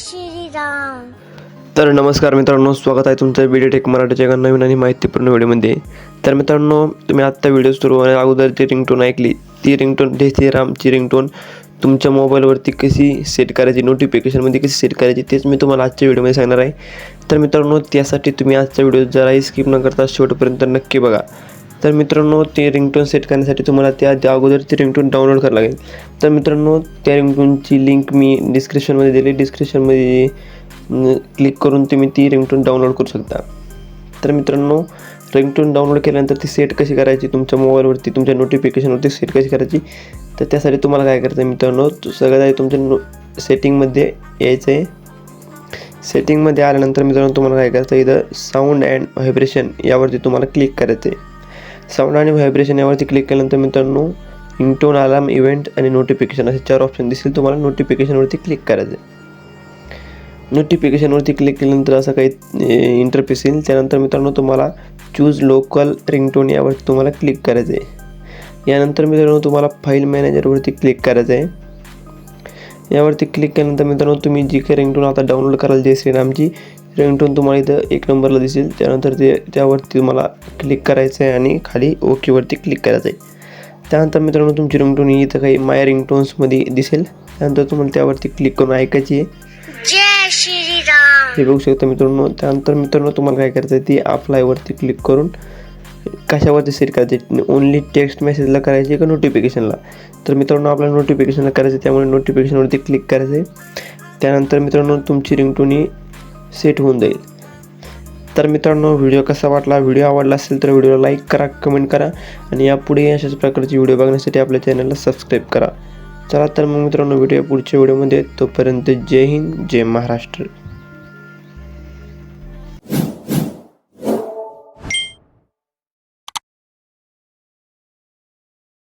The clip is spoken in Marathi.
श्रीराम. तर नमस्कार मित्रांनो स्वागत आहे तुमचं व्हिडिओ टेक मराठीच्या एका नवीन आणि माहितीपूर्ण व्हिडिओमध्ये. तर मित्रांनो तुम्ही आत्ता व्हिडिओ सुरू होण्या अगोदर ती रिंगटोन ऐकली ती रिंगटोन जय रामची रिंगटोन तुमच्या मोबाईलवरती कशी सेट करायची नोटिफिकेशनमध्ये कशी सेट करायची तेच मी तुम्हाला आजच्या व्हिडिओमध्ये सांगणार आहे. तर मित्रांनो त्यासाठी तुम्ही आजचा व्हिडिओ जराही स्किप न करता शेवटपर्यंत नक्की बघा. तर मित्रांनो ते रिंगटोन सेट करण्यासाठी तुम्हाला त्या त्या अगोदर ती रिंगटोन डाउनलोड करावं लागेल. तर मित्रांनो त्या रिंगटोनची लिंक मी डिस्क्रिप्शनमध्ये दिली. डिस्क्रिप्शनमध्ये क्लिक करून तुम्ही ती रिंगटोन डाउनलोड करू शकता. तर मित्रांनो रिंगटोन डाउनलोड केल्यानंतर ती सेट कशी करायची? तुमच्या मोबाईलवरती तुमच्या नोटिफिकेशनवरती सेट कशी करायची? तर त्यासाठी तुम्हाला काय करायचं आहे मित्रांनो सगळ्यात आधी तुमच्या नो सेटिंगमध्ये यायचं आहे सेटिंगमध्ये आल्यानंतर मित्रांनो तुम्हाला काय करायचं इथं साऊंड अँड व्हायब्रेशन यावरती तुम्हाला क्लिक करायचं आहे साऊंड आणि व्हायब्रेशन यावरती क्लिक केल्यानंतर मित्रांनो इंटोन अलार्म इव्हेंट आणि नोटिफिकेशन असे चार ऑप्शन दिसतील. तुम्हाला नोटिफिकेशनवरती क्लिक करायचं आहे नोटिफिकेशनवरती क्लिक केल्यानंतर असं काही इंटरफेस येईल. त्यानंतर मित्रांनो तुम्हाला चूज लोकल रिंगटोन यावरती तुम्हाला क्लिक करायचं आहे यानंतर मित्रांनो तुम्हाला फाईल मॅनेजरवरती क्लिक करायचं आहे यावरती क्लिक केल्यानंतर मित्रांनो तुम्ही जी काही रिंगटोन आता डाउनलोड कराल जय श्रीरामची रिंगटोन तुम्हाला इथं एक नंबरला दिसेल. त्यानंतर ते त्यावरती तुम्हाला क्लिक करायचं आहे आणि खाली ओकेवरती क्लिक करायचं आहे त्यानंतर मित्रांनो तुमची रिंगटोन ही इथं काही माय रिंगटोन्समध्ये दिसेल. त्यानंतर तुम्हाला त्यावरती क्लिक करून ऐकायची आहे. हे बघू शकता मित्रांनो. त्यानंतर मित्रांनो तुम्हाला काय करायचं आहे ती अप्लायवरती क्लिक करून कशावरती सेट करायचे? ओन्ली टेक्स्ट मेसेजला करायचे का नोटिफिकेशनला तर मित्रांनो आपल्याला नोटिफिकेशनला करायचं त्यामुळे नोटिफिकेशनवरती क्लिक करायचं आहे. त्यानंतर मित्रांनो तुमची रिंगटोनी सेट होऊन जाईल. तर मित्रांनो व्हिडिओ कसा वाटला? व्हिडिओ आवडला असेल तर व्हिडिओला लाईक करा कमेंट करा आणि यापुढे अशाच प्रकारचे व्हिडिओ बघण्यासाठी आपल्या चॅनलला सबस्क्राईब करा. चला तर मग मित्रांनो व्हिडिओ पुढच्या व्हिडिओमध्ये तोपर्यंत जय हिंद जय महाराष्ट्र.